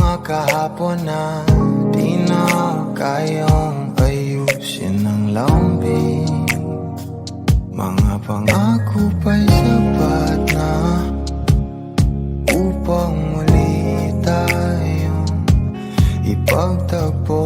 Mga kahapon na di na kayang ayusin ng lambing. Mga pangako pa'y sapat na Upang muli tayong ipagtagpo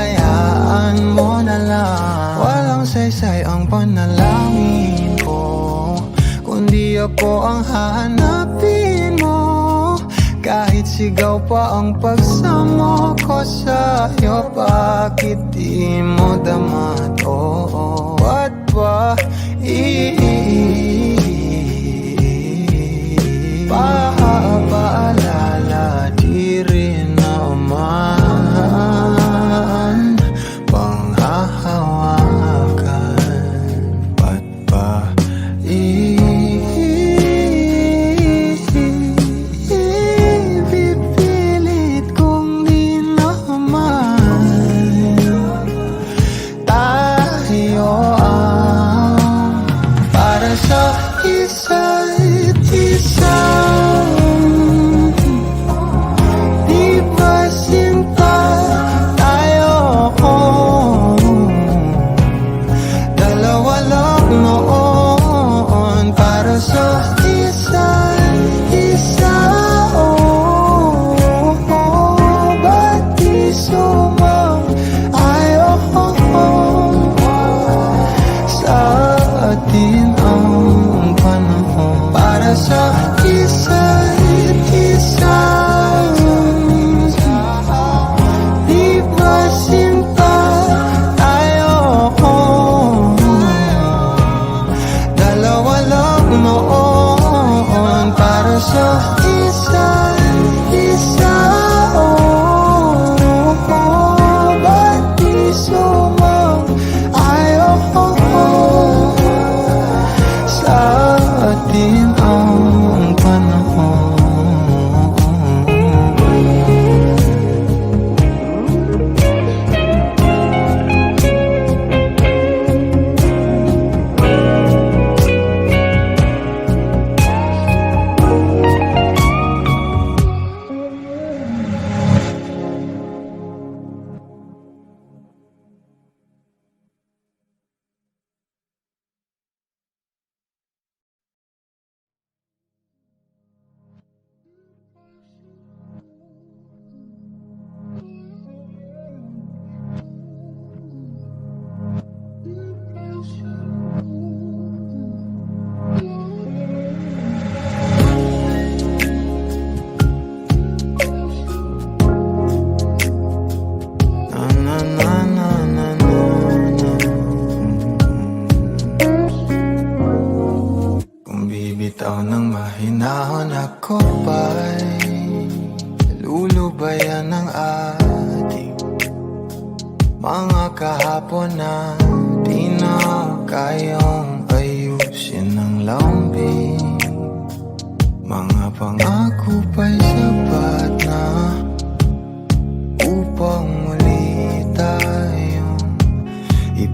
hayaan mo na lang Walang saysay ang panalangin ko Kundi ako ang hahanapin mo kahit sigaw pa ang pagsamo ko sa'yo Bakit di mo dama to? At ba Paalala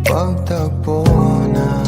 pagtagpo na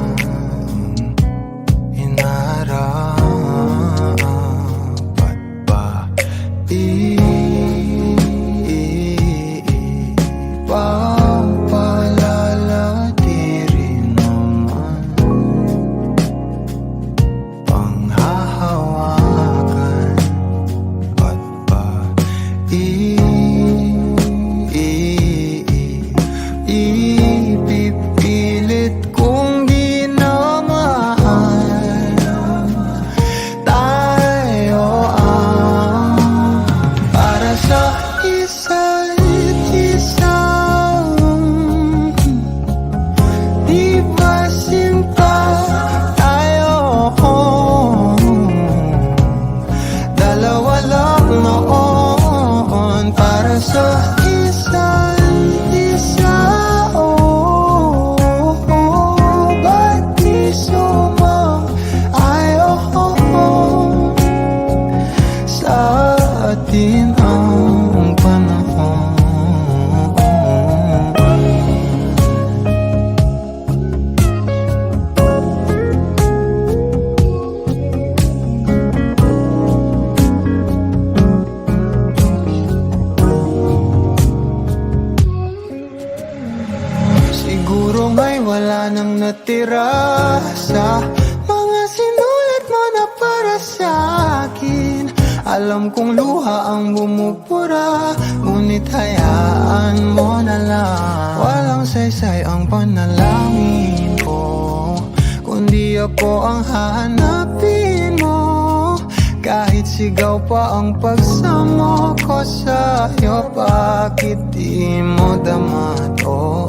daw pa ang pagsamo ko sa'yo Bakit di mo dama to?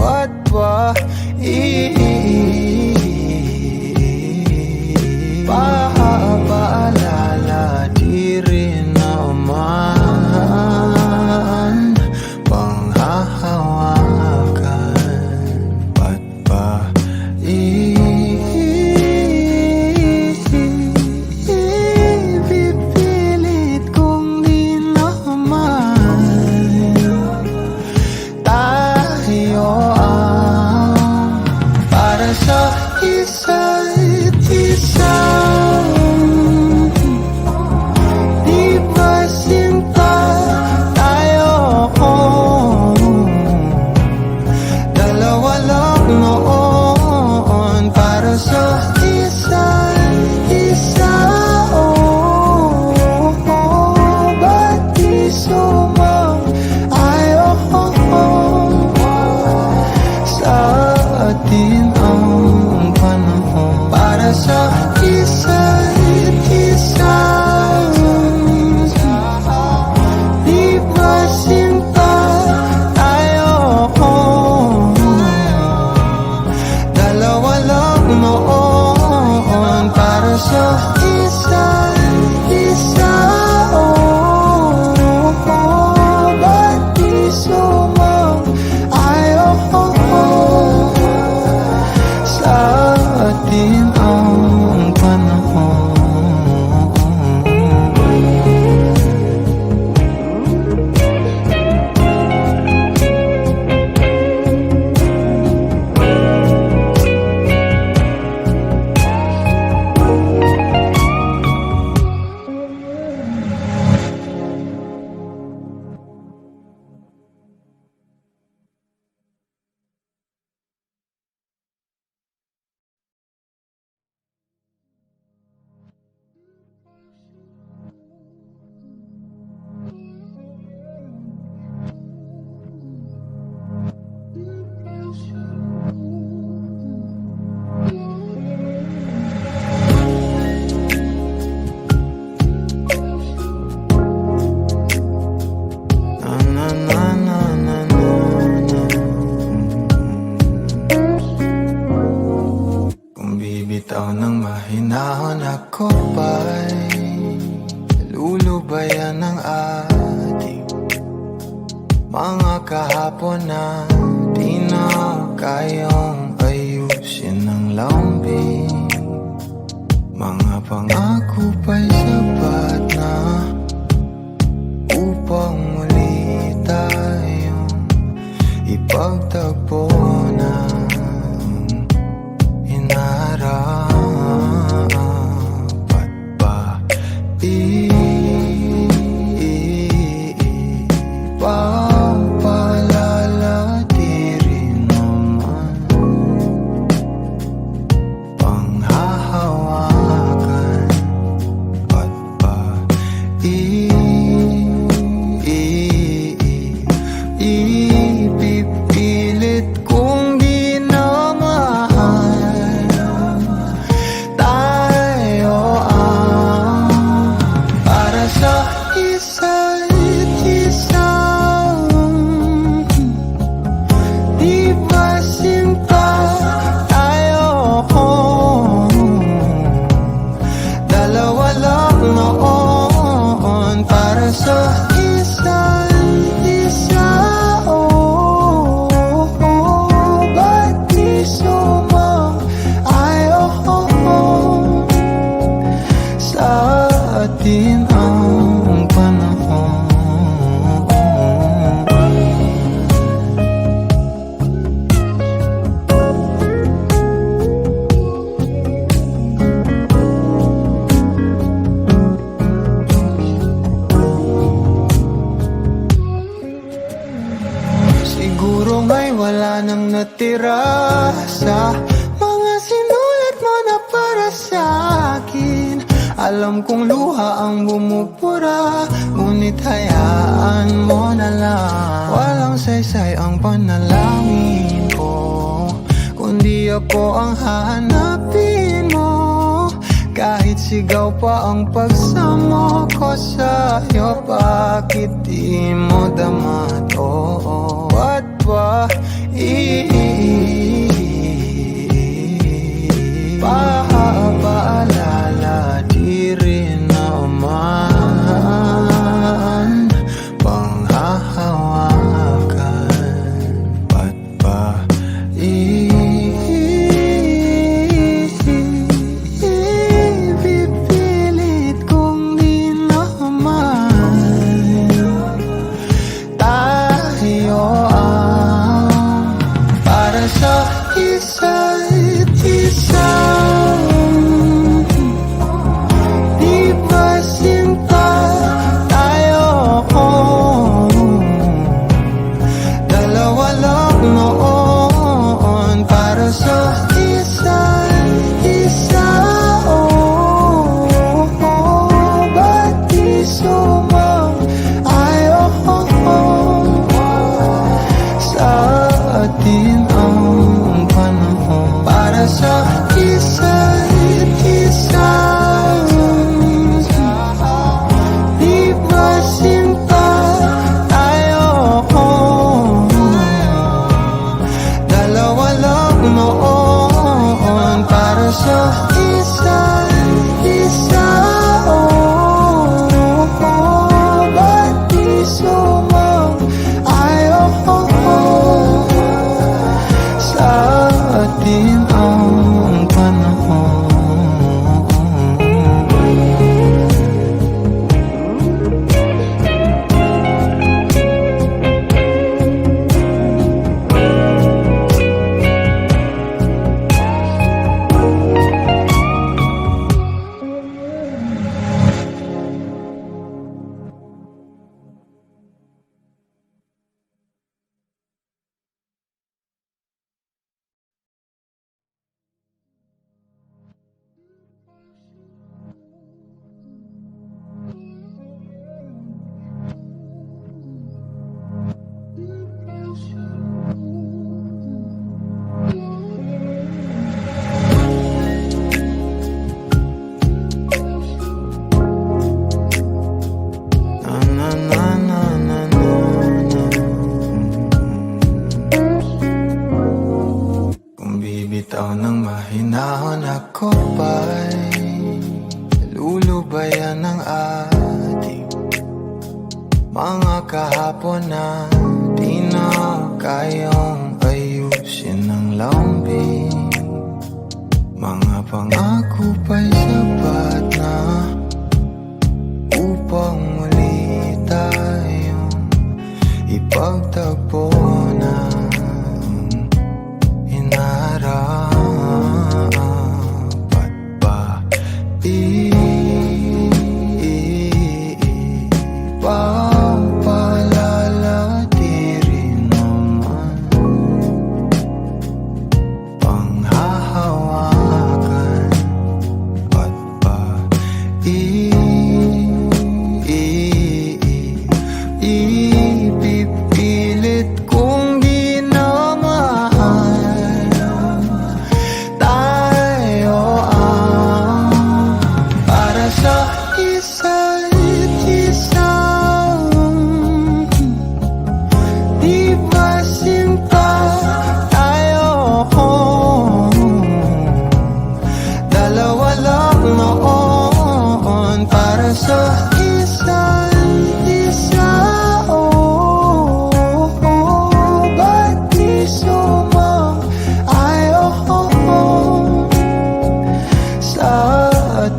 What pa? Ipaalam Ikaw nang mahinahon ako ba'y Lulubayan ng ating Mga kahapon na di na kayong ayusin ng lambing. Mga pangako pa'y sapat na Upang muli tayong ipagtagpuan natira sa mga sinulat mo na para sa akin. Alam kong luha ang bumupura Ngunit hayaan mo na lang. Walang saysay ang panalangin ko Kundi ako ang hahanapin mo. Kahit sigaw pa ang pagsamo ko sa'yo Bakit di mo dama to? Ba't ba Paalala di rin naman Pangako pa'y sapat na Upang muli tayong ipagtagpuan. E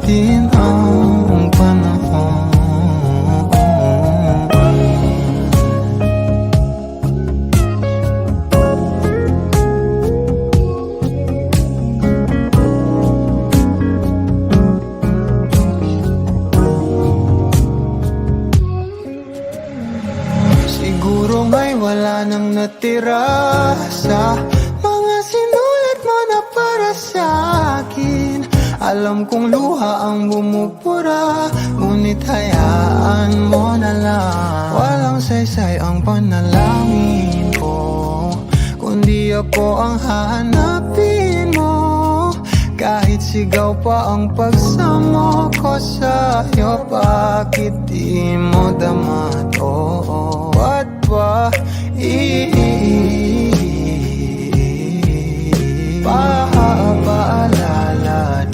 心 ako ang hahanapin mo Kahit sigaw pa ang pagsamo ko sa'yo Bakit di mo dama to? At pa Papaalala